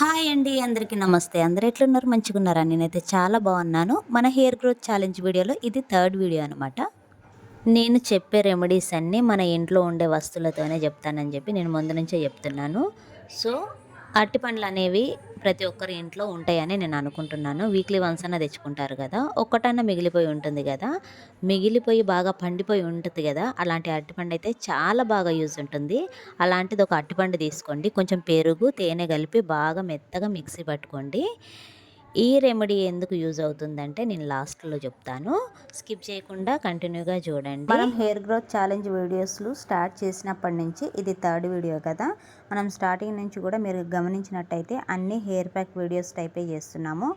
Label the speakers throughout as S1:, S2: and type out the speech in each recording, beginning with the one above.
S1: Hi అండి అందరికీ నమస్తే. అందరు ఎట్లున్నారు? మంచిగా ఉన్నారా నేనైతే చాలా బాగున్నాను. మన హెయిర్ గ్రోత్ ఛాలెంజ్ వీడియోలో ఇది థర్డ్ వీడియో అనమాట నేను చెప్పే రెమెడీస్ అన్నీ మన ఇంట్లో ఉండే వస్తువులతోనే చెప్తానని చెప్పి నేను ముందు నుంచే చెప్తున్నాను. సో అరటి పండ్లు అనేవి ప్రతి ఒక్కరి ఇంట్లో ఉంటాయని నేను అనుకుంటున్నాను. వీక్లీ వన్స్ అన్న తెచ్చుకుంటారు కదా. ఒక్కటన్నా మిగిలిపోయి ఉంటుంది కదా. మిగిలిపోయి బాగా పండిపోయి ఉంటుంది కదా. అలాంటి అరటిపండు అయితే చాలా బాగా యూజ్ ఉంటుంది. అలాంటిది ఒక అరటిపండు తీసుకోండి. కొంచెం పెరుగు తేనె కలిపి బాగా మెత్తగా మిక్సీ పట్టుకోండి. ఈ రెమెడీ ఎందుకు యూజ్ అవుతుందంటే నేను లాస్ట్లో చెప్తాను. స్కిప్ చేయకుండా కంటిన్యూగా చూడండి. మనం హెయిర్ గ్రోత్ ఛాలెంజ్ వీడియోస్లు స్టార్ట్ చేసినప్పటి నుంచి ఇది థర్డ్ వీడియో కదా మనం స్టార్టింగ్ నుంచి కూడా మీరు గమనించినట్టయితే అన్ని హెయిర్ ప్యాక్ వీడియోస్ టైపే చేస్తున్నాము.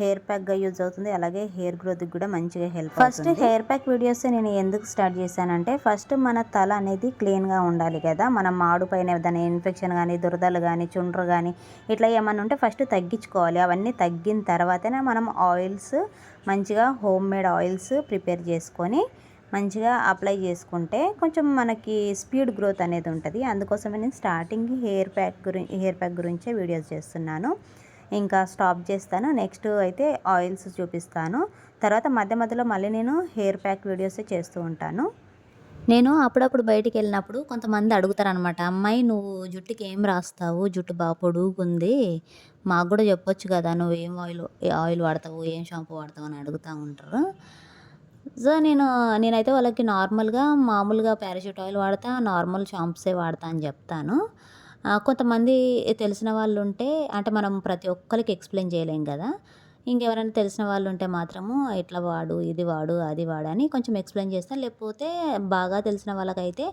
S1: హెయిర్ ప్యాక్గా యూజ్ అవుతుంది. అలాగే హెయిర్ గ్రోత్కి కూడా మంచిగా help first hair pack videos నేను ఎందుకు స్టార్ట్ చేశానంటే ఫస్ట్ మన తల అనేది క్లీన్గా ఉండాలి కదా. మనం మాడు పైన ఏదైనా ఇన్ఫెక్షన్ కానీ దురదలు కానీ చుండ్రు కానీ ఇట్లా ఏమన్నా ఉంటే ఫస్ట్ తగ్గించుకోవాలి. అవన్నీ తగ్గిన తర్వాతనే మనం ఆయిల్స్ మంచిగా హోమ్ మేడ్ ఆయిల్స్ ప్రిపేర్ చేసుకొని మంచిగా అప్లై చేసుకుంటే కొంచెం మనకి స్పీడ్ గ్రోత్ అనేది ఉంటుంది. అందుకోసమే నేను స్టార్టింగ్ హెయిర్ ప్యాక్ గురి హెయిర్ ప్యాక్ గురించే వీడియోస్ చేస్తున్నాను. ఇంకా స్టాప్ చేస్తాను. నెక్స్ట్ అయితే ఆయిల్స్ చూపిస్తాను. తర్వాత మధ్య మధ్యలో మళ్ళీ నేను హెయిర్ ప్యాక్ వీడియోస్ చేస్తూ ఉంటాను. నేను అప్పుడప్పుడు బయటికి వెళ్ళినప్పుడు కొంతమంది అడుగుతారనమాట అమ్మాయి నువ్వు జుట్టుకి ఏం రాస్తావు? జుట్టు బాగా పొడుగుంది మాకు కూడా చెప్పొచ్చు కదా నువ్వు ఏం ఆయిల్ ఆయిల్ వాడతావు? ఏం షాంపూ వాడతావు? అని అడుగుతూ ఉంటారు. సో నేను నేనైతే వాళ్ళకి నార్మల్గా మామూలుగా పారాషూట్ ఆయిల్ వాడతా నార్మల్ షాంపూసే వాడతా అని చెప్తాను. కొంతమంది తెలిసిన వాళ్ళు ఉంటే అంటే మనం ప్రతి ఒక్కరికి ఎక్స్ప్లెయిన్ చేయలేం కదా. ఇంకెవరైనా తెలిసిన వాళ్ళు ఉంటే మాత్రము ఇట్లా వాడు ఇది వాడు అది వాడు అని కొంచెం ఎక్స్ప్లెయిన్ చేస్తాను లేకపోతే బాగా తెలిసిన వాళ్ళకైతే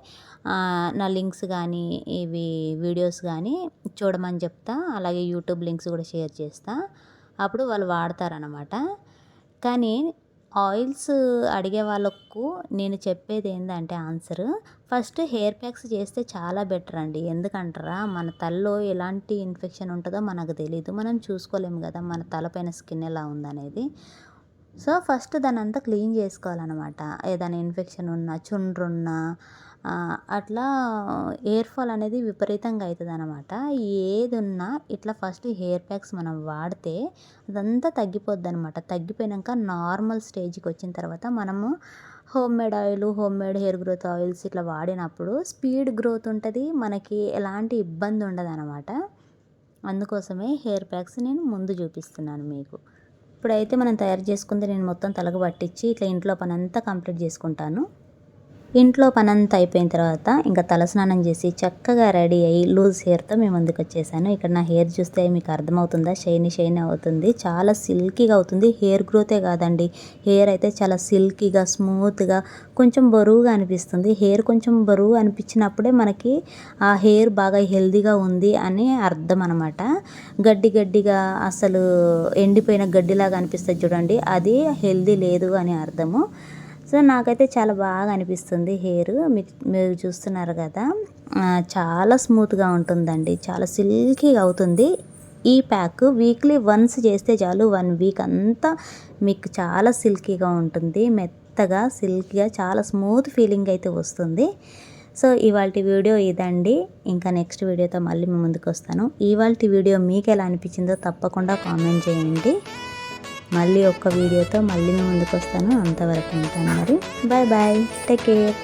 S1: నా లింక్స్ కానీ ఇవి వీడియోస్ కానీ చూడమని చెప్తా. అలాగే యూట్యూబ్ లింక్స్ కూడా షేర్ చేస్తా. అప్పుడు వాళ్ళు వాడతారనమాట కానీ ఆయిల్స్ అడిగే వాళ్ళకు నేను చెప్పేది ఏంటంటే ఆన్సర్. ఫస్ట్ హెయిర్ ప్యాక్స్ చేస్తే చాలా బెటర్ అండి. ఎందుకంటారా? మన తలలో ఎలాంటి ఇన్ఫెక్షన్ ఉంటుందో మనకు తెలియదు మనం చూసుకోలేము కదా మన తలపైన స్కిన్ ఎలా ఉందనేది. సో ఫస్ట్ దాని అంతా క్లీన్ చేసుకోవాలన్నమాట. ఏదైనా ఇన్ఫెక్షన్ ఉన్నా చుండ్రున్నా అట్లా హెయిర్ ఫాల్ అనేది విపరీతంగా అవుతుంది అనమాట ఏది ఉన్నా ఇట్లా ఫస్ట్ హెయిర్ ప్యాక్స్ మనం వాడితే అదంతా తగ్గిపోద్ది అనమాట తగ్గిపోయాక నార్మల్ స్టేజ్కి వచ్చిన తర్వాత మనము home made oil home made hair growth oils ఇట్లా వాడినప్పుడు స్పీడ్ గ్రోత్ ఉంటుంది మనకి ఎలాంటి ఇబ్బంది ఉండదు అనమాట అందుకోసమే హెయిర్ ప్యాక్స్ నేను ముందు చూపిస్తున్నాను మీకు. ఇప్పుడైతే మనం తయారు చేసుకుంది నేను మొత్తం తలకు పట్టించి ఇట్లా ఇంట్లో పని అంతా కంప్లీట్ చేసుకుంటాను. ఇంట్లో పనంతా అయిపోయిన తర్వాత ఇంకా తలస్నానం చేసి చక్కగా రెడీ అయ్యి లూజ్ హెయిర్తో మేము ముందుకు వచ్చేసాను. ఇక్కడ నా హెయిర్ చూస్తే మీకు అర్థమవుతుందా? షైనీ షైన్ అవుతుంది. చాలా సిల్కీగా అవుతుంది. హెయిర్ గ్రోతే కాదండి. హెయిర్ అయితే చాలా సిల్కీగా స్మూత్గా కొంచెం బరువుగా అనిపిస్తుంది. హెయిర్ కొంచెం బరువు అనిపించినప్పుడే మనకి ఆ హెయిర్ బాగా హెల్దీగా ఉంది అని అర్థం అనమాట గడ్డి గడ్డిగా అసలు ఎండిపోయిన గడ్డిలాగా అనిపిస్తుంది చూడండి. అది హెల్దీ లేదు అని అర్థము. సో నాకైతే చాలా బాగా అనిపిస్తుంది హెయిర్. మీరు చూస్తున్నారు కదా చాలా స్మూత్గా ఉంటుందండి. చాలా సిల్కీగా అవుతుంది. ఈ ప్యాక్ వీక్లీ వన్స్ చేస్తే చాలు వన్ వీక్ అంతా మీకు చాలా సిల్కీగా ఉంటుంది. మెత్తగా సిల్కీగా చాలా స్మూత్ ఫీలింగ్ అయితే వస్తుంది. సో ఇవాళ వీడియో ఇదండి. ఇంకా నెక్స్ట్ వీడియోతో మళ్ళీ మీ ముందుకు వస్తాను. ఇవాళ వీడియో మీకు ఎలా అనిపించిందో తప్పకుండా కామెంట్ చేయండి. మళ్ళీ ఒక్క వీడియోతో మళ్ళీ మీ ముందుకు వస్తాను. అంతవరకు ఉంటాను మరి. Bye bye. Take care